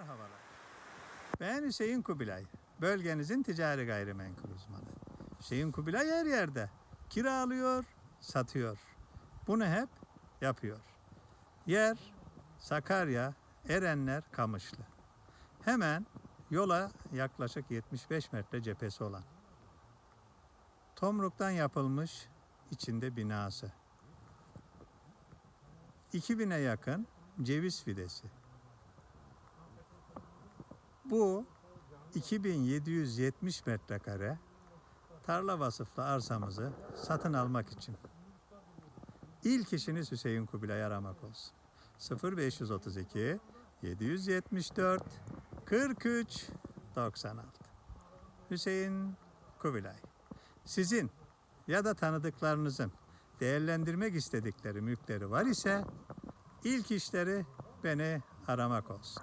Merhabalar. Ben Hüseyin Kubilay. Bölgenizin ticari gayrimenkul uzmanı. Hüseyin Kubilay her yerde. Kiralıyor, satıyor. Bunu hep yapıyor. Yer Sakarya, Erenler, Kamışlı. Hemen yola yaklaşık 75 metre cephesi olan. Tomruktan yapılmış içinde binası. 2000'e yakın ceviz fidesi. Bu 2770 metrekare tarla vasıflı arsamızı satın almak için. İlk işiniz Hüseyin Kubilay aramak olsun. 0532 774 43 96 Hüseyin Kubilay. Sizin ya da tanıdıklarınızın değerlendirmek istedikleri mülkleri var ise ilk işleri beni aramak olsun.